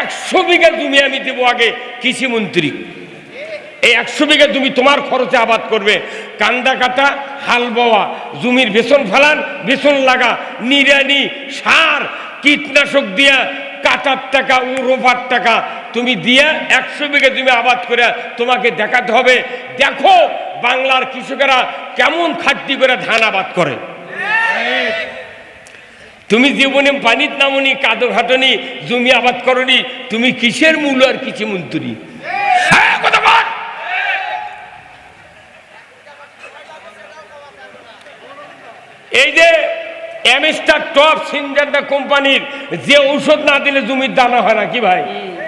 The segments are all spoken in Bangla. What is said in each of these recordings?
একশো বিঘা জমি আমি দেবো আগে কৃষি মন্ত্রী এই একশো বিঘা জমি তোমার খরচে আবাদ করবে। কান্দা কাটা, হাল বওয়া, জমির বেসন ফেলান, বেসন লাগা নিরানি সার, কীটনাশক দিয়া, কাটার টাকা ও রোপার টাকা তুমি দিয়া একশো বিঘা জমি আবাদ করে তোমাকে দেখাতে হবে। দেখো বাংলার কৃষকেরা কেমন খাদ্যি করে ধান আবাদ করে। তুমি জীবনে পানিত নামনি কাদো ঘাটনি জমি আবাদ করনি তুমি কিসের মূল আর কিছু মন্ত্রী? হ্যাঁ, কথা বল। এই যে এমএসটার টপ সিনজান্ডা কোম্পানির যে ঔষধ না দিলে জমির দানা হয় না কি ভাই?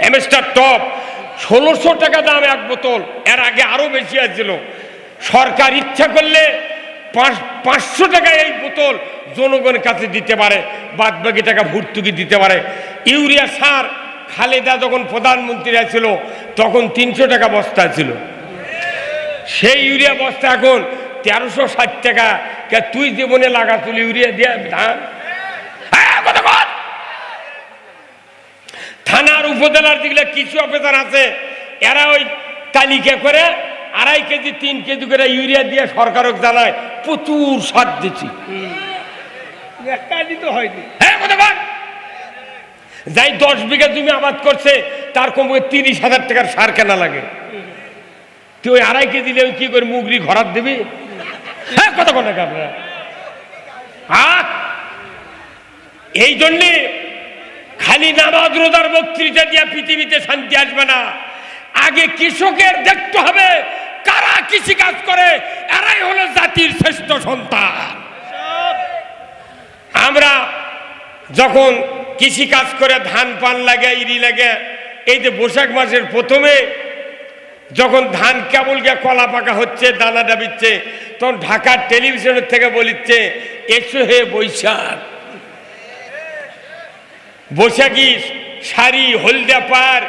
এমএসটার টপ ষোলোশো টাকা দাম এক বোতল এর আগে আরও বেশি আছিল সরকার ইচ্ছা করলে পাঁচশো টাকায় এই বোতল জনগণের কাছে দিতে পারে বাদ বাকি টাকা ভর্তুকি দিতে পারে। ইউরিয়া সার খালেদা যখন প্রধানমন্ত্রী ছিল তখন তিনশো টাকা বস্তা ছিল। সেই ইউরিয়া বস্তা এখন তেরোশো ষাট টাকা। তুই জীবনে লাগা তুলি ইউরিয়া দিয়ে ধান? হ্যাঁ, থানার উপজেলার যেগুলো কিছু অফিসার আছে এরা ওই তালিকা করে আড়াই কেজি তিন কেজি করে ইউরিয়া দিয়ে সরকারক জানায় প্রচুর সার দিচ্ছি। তো হয়নি। হ্যাঁ যাই দশ বিঘা জমি আবাদ করছে তার কমে তিরিশ হাজার টাকার সার কেনা লাগে। তুই ওই আড়াই কেজি দিলে কি করে মুগরি ঘরাত দিবি? হ্যাঁ কথা কথা আপনারা? হ্যাঁ এই জন্যে খালি নামাজ রোজার বক্তৃতা দিয়া পৃথিবীতে শান্তি আসবে না। আগে কৃষকের দেখতে হবে কৃষি কাজ করে, এরাই হলো জাতির শ্রেষ্ঠ সন্তান। আমরা যখন কৃষি কাজ করে ধান পান লাগে, ইরি লাগে, এই যে বৈশাখ মাসের প্রথমে যখন ধান কেবল গিয়ে কলা পাকা হচ্ছে, দানা ডাবিচ্ছে তখন ঢাকার টেলিভিশনের থেকে বলিচ্ছে, এসো হে বৈশাখ। বৈশাখী শাড়ি হলদা পার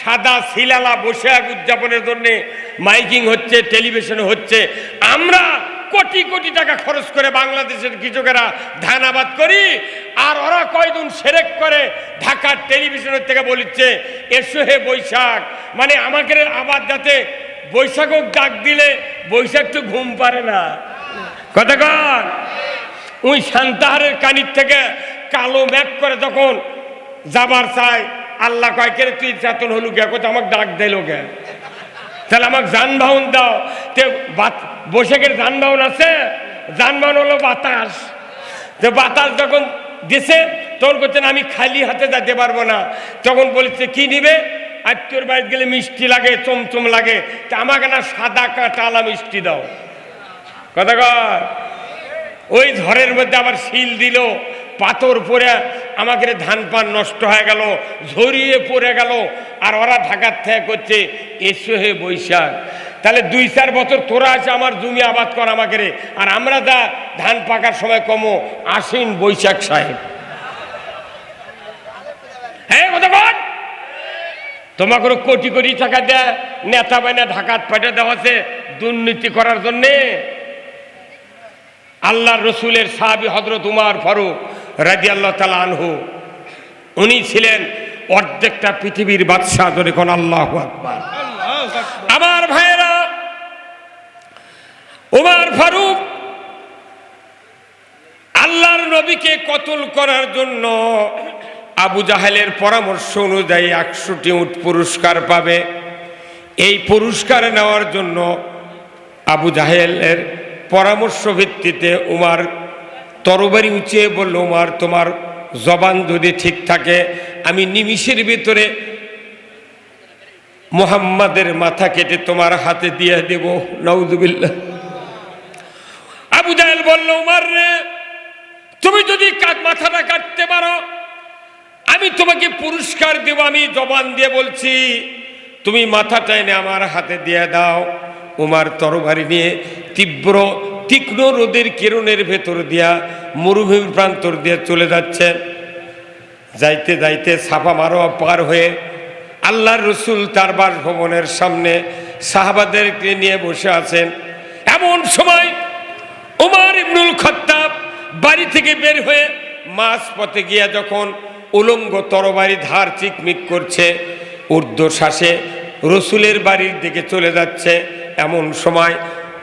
সাদা শিলালা বৈশাখ উদযাপনের জন্য মাইকিং হচ্ছে, টেলিভিশনে হচ্ছে। আমরা কোটি কোটি টাকা খরচ করে বাংলাদেশের কৃষকেরা ধান আবাদ করি, আর ওরা কয়দিন সেরেক করে ঢাকার টেলিভিশনের থেকে বলিচ্ছে, এসো হে বৈশাখ। মানে আমাকে আবাদ যাতে বৈশাখ ডাক দিলে বৈশাখ তো ঘুম পারে না। কথা কন। ওই শান্তাহারের কানির থেকে কালো ম্যাপ করে যখন যাবার চাই আল্লাহ কয়, কে রে তুই চেতন হলু গে? কোথাও আমাকে ডাক দিল গে। তাহলে আমাকে যানবাহন দাও। তে বাত- বৈশাখের যানবাহন আছে। যানবাহন হলো বাতাস। যে বাতাস যখন দিছে, তখন করছেন আমি খালি হাতে যেতে পারব না। তখন বলছে, কি নিবে? আত্মীয়র বাড়িতে গেলে মিষ্টি লাগে, চমচম লাগে। তা আমাকে না সাদা কাঁটালা মিষ্টি দাও। কথা কর ওই ঝড়ের মধ্যে আবার শিল দিল। পাথর পরে আমাকে ধান পান নষ্ট হয়ে গেল, ঝরিয়ে পড়ে গেল, আর ওরা ঢাকার থেকে করছে, এসো হে বৈশাখ। তাহলে দুই চার বছর তোরা আছে, আমার জমি আবাদ কর আমাকে রে আর আমরা যা ধান পাকার সময় কমো, আসিন বৈশাখ সাহেব। হ্যাঁ তোমাকে কোটি কোটি টাকা দেয়, নেতা বাইনা ঢাকাত পাঠিয়ে দেওয়া আছে, দুর্নীতি করার জন্যে। আল্লাহ রসুলের সাহাবি হজরত উমার ফারুক রাজি আল্লাহ তালা আনহু। উনি ছিলেন অর্ধেকটা পৃথিবীর বাদশাহ ধরে কোন আল্লাহ আকবার। আমার ভাইয়েরা, উমার ফারুক আল্লাহর নবীকে কতল করার জন্য আবু জাহেলের পরামর্শ অনুযায়ী একশোটি উট পুরস্কার পাবে। এই পুরস্কার নেওয়ার জন্য আবু জাহেলের পরামর্শ ভিত্তিতে উমার তরবারি উঁচিয়ে বলল, উমার, তোমার জবান যদি ঠিক থাকে, আমি নিমিষের ভিতরে মোহাম্মদের মাথা কেটে তোমার হাতে দিয়ে দেব। নৌজুবিল্লা আবু জাহেল বলল, উমার রে, তুমি যদি মাথাটা কাটতে পারো, আমি তোমাকে পুরস্কার দেব, আমি জবান দিয়ে বলছি, তুমি মাথাটা এনে আমার হাতে দিয়ে দাও। উমার তরবারি নিয়ে তীব্র তীক্ষ্ণ রোদের কিরণের ভেতর দিয়া মরুভূমির প্রান্তর দিয়ে চলে যাচ্ছে। যাইতে যাইতে ছাপা মারোয়া পার হয়ে আল্লাহর রসুল তার বাসভবনের সামনে সাহাবাদেরকে নিয়ে বসে আছেন। এমন সময় উমার ইবনুল খত্তাব বাড়ি থেকে বের হয়ে মাছ পথে গিয়া যখন উলঙ্গ তরবারি ধার চিকমিক করছে ঊর্ধ্বশ্বাসে রসুলের বাড়ির দিকে চলে যাচ্ছে। এমন সময়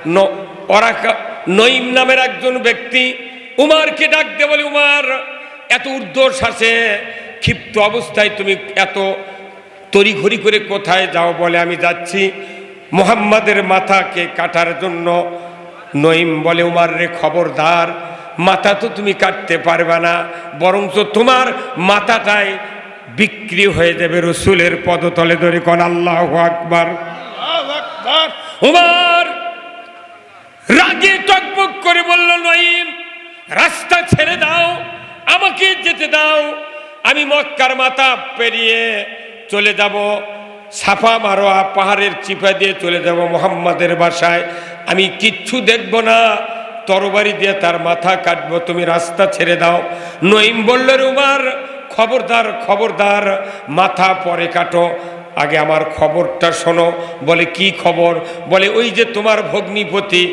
ন- অরাকা নঈম নামের একজন ব্যক্তি উমারকে ডাক দে বলে উমার এত ঊর্ধ্বশ্বাসে ক্ষিপ্ত অবস্থায় তুমি এত তড়িঘড়ি করে কোথায় যাও বলে আমি যাচ্ছি। মোহাম্মদের মাথাকে কাটার জন্য নঈম বলে উমার রে খবরদার মাথা তো তুমি কাটতে পারবে না বরঞ্চ তোমার মাথাটাই বিক্রি হয়ে যাবে রসুলের পদতলে ধরে কন আল্লাহ আকবার। উমার রাগে টকবক করে বলল, নঈম, রাস্তা ছেড়ে দাও, আমাকে যেতে দাও। আমি মক্কার মাথা পেরিয়ে চলে যাব, সাফা মারোয়া পাহাড়ের চিপা দিয়ে চলে যাব মোহাম্মদের বাসায়। আমি কিচ্ছু দেখব না, তরবারি দিয়ে তার মাথা কাটব, তুমি রাস্তা ছেড়ে দাও। নঈম বলল রে উমার খবরদার খবরদার, মাথা পরে কাটো। আগে আমার খবরটা শোনো। বলে, কি খবর? বলে, ওই যে তোমার ভগ্নিপতি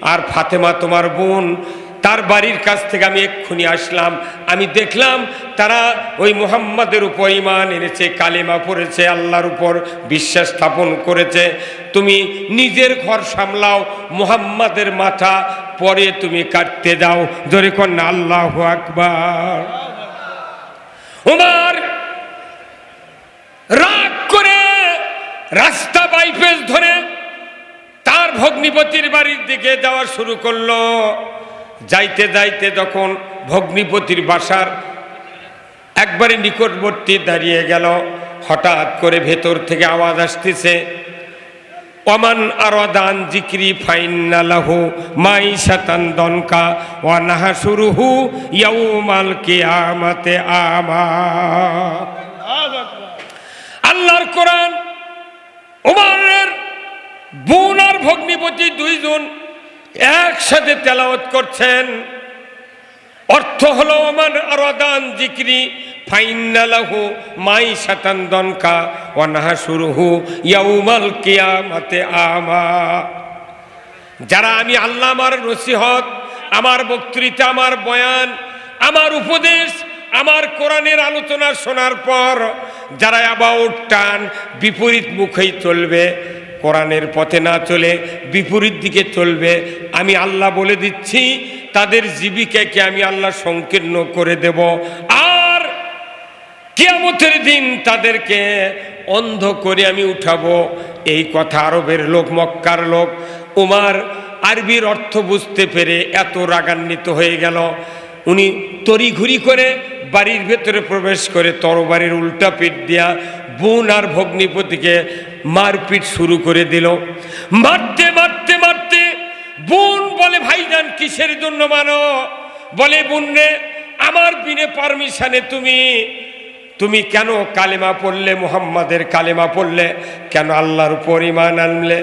আর ফাতেমা তোমার বোন, তার বাড়ির কাছ থেকে আমি এক্ষুনি আসলাম। আমি দেখলাম তারা ওই মুহাম্মাদের উপর ইমান এনেছে, কালেমা পড়েছে, আল্লাহর উপর বিশ্বাস স্থাপন করেছে। তুমি নিজের ঘর সামলাও, মুহাম্মাদের মাথা পরে তুমি কাটতে দাও। জোরে কন্যা আল্লাহ আকবার। উমার রাগ করে রাস্তা বাইপেস ধরে ভগ্নিপতির বাড়ির দিকে যাওয়া শুরু করল যাইতে যাইতে যখন ভগ্নিপতির বাসার একবারে নিকটবর্তী দাঁড়িয়ে গেল হঠাৎ করে ভেতর থেকে আওয়াজ আসতেছে ওমান আরদান জিক্রি ফাইন্নালাহু মাই শাতান দনকা ওয়া নাহাসুরুহু ইয়াউমাল কিয়ামাতে আমা। আল্লাহর কোরআন ওমারের বোন আর ভগ্নিপতি দুইজন একসাথে তেলাওয়াত করছেন। অর্থ হলো, ওমান আরদান জিক্রি ফাইনালাহু মাই শাতান দনকা ওয়ানাহা শুরুহু ইয়াউমাল কিয়ামাতে আমা। যারা আমি আল্লাহ আমার নসিহত, আমার বক্তৃতা, আমার বয়ান, আমার উপদেশ, আমার কোরআনের আলোচনা শোনার পর যারা অ্যাবাউট টান বিপরীত মুখেই চলবে কোরআনের পথে না চলে বিপরীত দিকে চলবে। আমি আল্লাহ বলে দিচ্ছি, তাদের জীবিকাকে আমি আল্লাহ সংকীর্ণ করে দেব। আর কিয়ামতের দিন তাদেরকে অন্ধ করে আমি উঠাবো। এই কথা আরবের লোক, মক্কার লোক, উমার আরবির অর্থ বুঝতে পেরে এত রাগান্বিত হয়ে গেল। উনি তড়িঘড়ি করে বাড়ির ভেতরে প্রবেশ করে তরবারির উল্টা পিঠ দিয়া বোন আর ভগ্নিপতিকে মারপিট শুরু করে দিল। মারতে মারতে মারতে বোন বলে ভাইজান কিসের জন্য মানো? বলে বোন রে আমার বিনে পারমিশনে তুমি তুমি কেন কালেমা পড়লে, মুহাম্মাদের কালেমা পড়লে? কেন আল্লাহর উপর ইমান আনলে?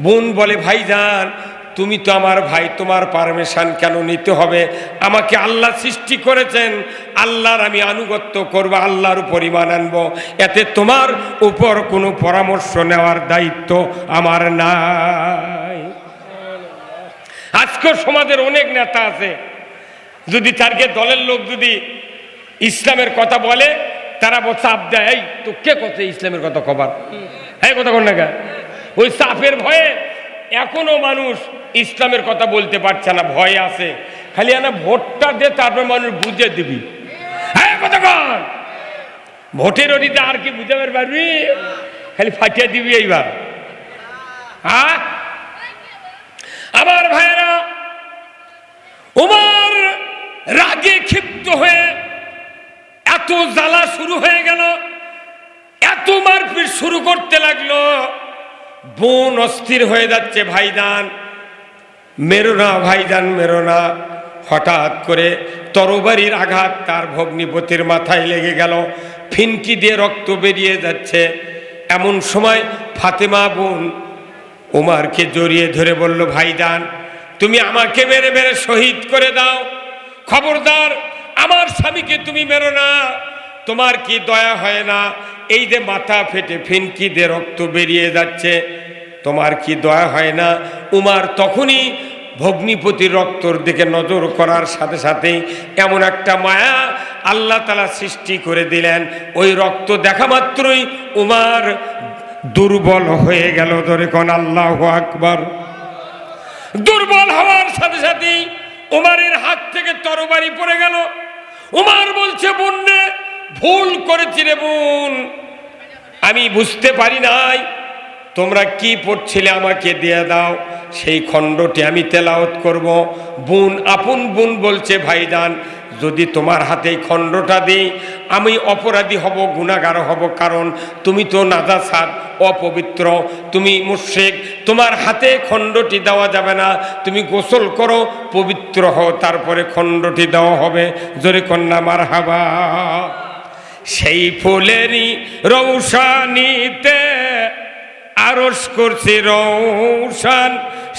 বোন বলে ভাইজান তুমি তো আমার ভাই, তোমার পারমিশন কেন নিতে হবে? আমাকে আল্লাহ সৃষ্টি করেছেন। আল্লাহর আমি আনুগত্য করব, আল্লাহর উপর ইমান আনব। এতে তোমার উপর কোনো পরামর্শ নেওয়ার দায়িত্ব আমার নাই। আজকের সমাজের অনেক নেতা আছে, যদি তারকে দলের লোক যদি ইসলামের কথা বলে, তারা চাপ দেয় এই তো কে কথা ইসলামের কথা কবার? হ্যাঁ কথা কর না? ওই চাপের ভয়ে এখনও মানুষ ইসলামের কথা বলতে পারছে না, ভয় আছে। খালি না ভোটটা দে, তারপর মানুষ বুঝে দিবি। হ্যাঁ ভোটের ওটিতে আর কি বুঝতে পারবি খালি ফাটিয়ে দিবি এইবার। হ্যাঁ আমার ভাইয়েরা, উমার রাগে ক্ষিপ্ত হয়ে এত জ্বালা শুরু হয়ে গেল, এত মারপিট শুরু করতে লাগল। বোন অস্থির হয়ে যাচ্ছে ভাইজান। মেরো না, ভাইজান, মেরো না। হঠাৎ করে তরবারির আঘাত তার ভগ্নিপতির মাথায় লেগে গেল। ফিনকি দিয়ে রক্ত বেরিয়ে যাচ্ছে। এমন সময় ফাতেমা বোন উমারকে জড়িয়ে ধরে বলল, ভাইজান, তুমি আমাকে মেরে মেরে শহীদ করে দাও। খবরদার, আমার স্বামীকে তুমি মেরো না। তোমার কি দয়া হয় না? এই যে মাথা ফেটে ফিনকি দিয়ে রক্ত বেরিয়ে যাচ্ছে। তোমার কি দয়া হয় না? উমার তখনই ভগ্নিপতির রক্তর দিকে নজর করার সাথে সাথেই এমন একটা মায়া আল্লাহ তালা সৃষ্টি করে দিলেন। ওই রক্ত দেখা মাত্রই উমার দুর্বল হয়ে গেল ধরে কোন, আল্লাহ আকবার। দুর্বল হওয়ার সাথে সাথেই উমারের হাত থেকে তরবারি পড়ে গেল। উমার বলছে বোনরে ভুল করেছি রে বোন। আমি বুঝতে পারি নাই তোমরা কি পড়ছিলে আমাকে দিয়ে দাও? সেই খণ্ডটি আমি তেলাওত করব। বোন, আপন বোন বলছে, ভাইজান, যদি তোমার হাতে এই খণ্ডটা দিই, আমি অপরাধী হব, গুণাগার হব, কারণ তুমি তো নাজাসাদ, অপবিত্র, তুমি মুশেক তোমার হাতে খণ্ডটি দেওয়া যাবে না। তুমি গোসল করো, পবিত্র হও, তারপরে খণ্ডটি দেওয়া হবে। জোরে কন্যা মার হাবা সেই ফুলেরই রৌশানিতে আরস করছে রৌশান,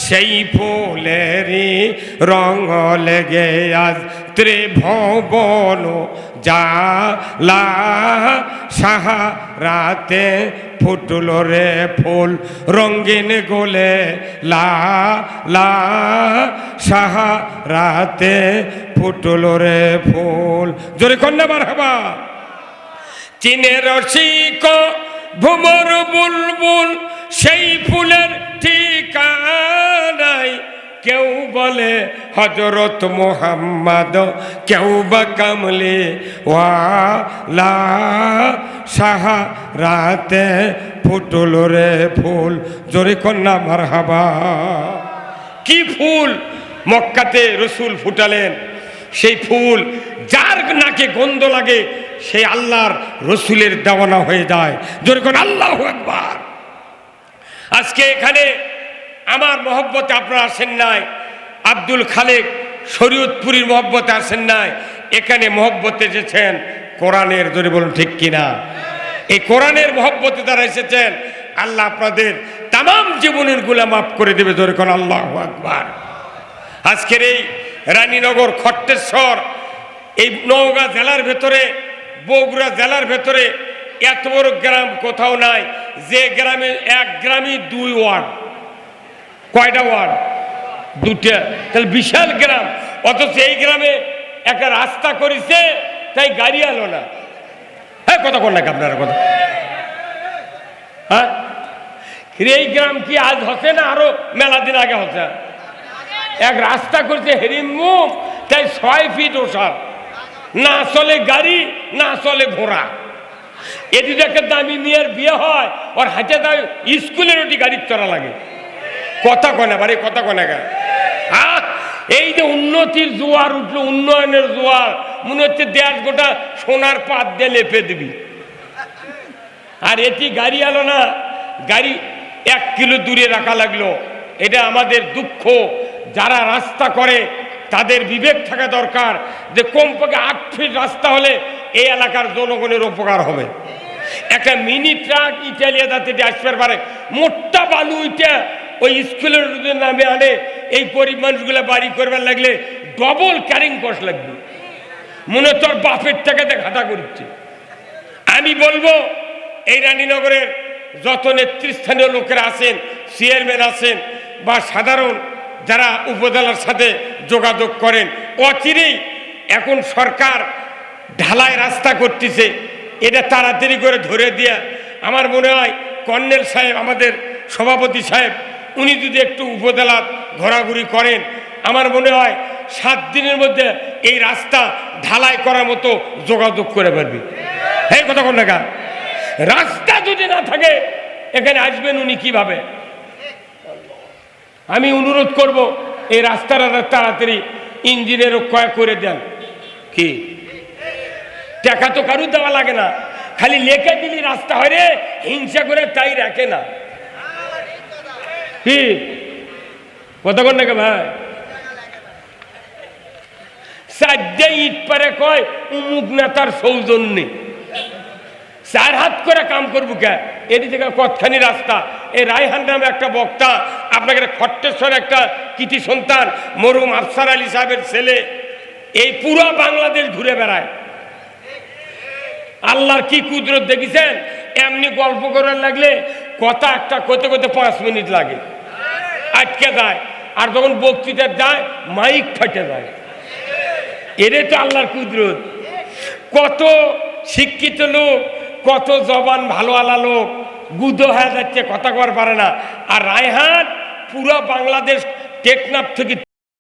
সেই ফুলেরই রঙ লেগে আজ ত্রিভুবন জালা সাহারাতে ফুটল রে ফুল রঙ্গিন গোলে লা লা সাহারাতে ফুটল রে ফুল। জোরে কন্যা বার হবা চীনের রসিক ভুমর বুলবুল সেই ফুলের ঠিকানাই কেউ বলে হজরত মোহাম্মদ, কেউ বা কামলে সাহা রাতে ফুটল রে ফুল। জোরে কন্যা, মারহাবা। কি ফুল মক্কাতে রসুল ফুটালেন? সেই ফুল যার নাকে গন্ধ লাগে সেই আল্লাহর রসুলের দেওয়ানা হয়ে যায়। যেরকম আল্লাহ একবার আজকে এখানে আমার মহব্বতে আপনারা আসেন নাই। আব্দুল খালেক শরীয়তপুরীর মহব্বতে আসেন নাই। এখানে মহব্বতে এসেছেন কোরআনের, জোরে বলুন ঠিক কিনা? এই কোরআনের মহব্বতে তারা এসেছেন, আল্লাহ আপনাদের তাম জীবনেরগুলা মাফ করে দেবে, জোরে কোন আল্লাহ আকবার। আজকের এই রানীনগর খট্টেশ্বর, এই নওগাঁ জেলার ভেতরে, বগুড়া জেলার ভেতরে এত বড় গ্রাম কোথাও নাই। যে গ্রামে এক গ্রামই দুই ওয়ার্ড। কয়টা ওয়ার্ড? দুটা তাহলে বিশাল গ্রাম। অথচ এই গ্রামে একটা রাস্তা করেছে, তাই গাড়ি আলো না। হ্যাঁ কথা কোন নাকি আপনারা কথা? হ্যাঁ? এই গ্রাম কি আজ হচ্ছে না আরও মেলা দিন আগে হচ্ছে? এক রাস্তা করছে হেরিমুখ তাই ছয় ফিট ওষার। না চলে গাড়ি, না চলে ঘোড়া। একটা দামি মেয়ের বিয়ে হয়, ওর হাতে দামি স্কুলের ওটি গাড়ির চড়া লাগে। কথা কনে বাড়ি কথা কনে? গা এই যে উন্নতির জোয়ার উঠল, উন্নয়নের জোয়ার, মনে হচ্ছে দেশ গোটা সোনার পাত দিয়ে লেপে দিবি। আর এটি গাড়ি আলো না, গাড়ি এক কিলো দূরে রাখা লাগল। এটা আমাদের দুঃখ। যারা রাস্তা করে, তাদের বিবেক থাকা দরকার যে কমপক্ষে আট ফিট রাস্তা হলে এই এলাকার জনগণের উপকার হবে। একটা মিনি ট্রাক ইটালিয়া যাতে আসতে পারে। মোটা বালু ইটা ওই স্কুলের নামে আনে, এই গরিব মানুষগুলো বাড়ি করবার লাগলে ডবল ক্যারিং কস্ট লাগবে। মনে তোর বাপের টাকাতে ঘাটা করছে। আমি বলব, এই রানীনগরের যত নেতৃস্থানীয় লোকেরা আছেন, চেয়ারম্যান আছেন বা সাধারণ যারা উপজেলার সাথে যোগাযোগ করেন, অচিরেই এখন সরকার ঢালাই রাস্তা করতেছে। এটা তাড়াতাড়ি করে ধরে দিয়া আমার মনে হয় কর্নেল সাহেব, আমাদের সভাপতি সাহেব, উনি যদি একটু উপজেলা ঘোরাঘুরি করেন, আমার মনে হয় সাত দিনের মধ্যে এই রাস্তা ঢালাই করার মতো যোগাযোগ করে পারবি হ্যাঁ কথা কোন দেখা রাস্তা যদি না থাকে, এখানে আসবেন উনি কীভাবে? আমি অনুরোধ করব, এই রাস্তাটা তাড়াতাড়ি ইঞ্জিনের কয় করে দেন। কি? টাকা তো কারু দেওয়া লাগে না। খালি লেখে দিলি রাস্তা হয় রে, হিংসা করে তাই রাখে না। কি? কতক্ষণ নাকি ভাই? ইট কয় চার হাত করে কাম করব কে? কতখানি রাস্তা? এই রায়হান নামে একটা বক্তা, আপনাকে খট্টেশ্বর একটা সন্তান মরুম আফসার আলী সাহেবের ছেলে, এই পুরো বাংলাদেশ ঘুরে বেড়ায়। আল্লাহর কি কুদরত দেখেছেন? এমনি গল্প করার লাগলে কথা একটা করতে করতে পাঁচ মিনিট লাগে। আটকে যায়। আর যখন বক্তৃতা যায়, মাইক ফাটে যায়। এটাই তো আল্লাহর কুদরত। কত শিক্ষিত লোক, কত জবান ভালো আলা লোক, গুদো হয়ে যাচ্ছে, কথা কর পারে না। আর রায়হাট পুরো বাংলাদেশ টেকনাফ থেকে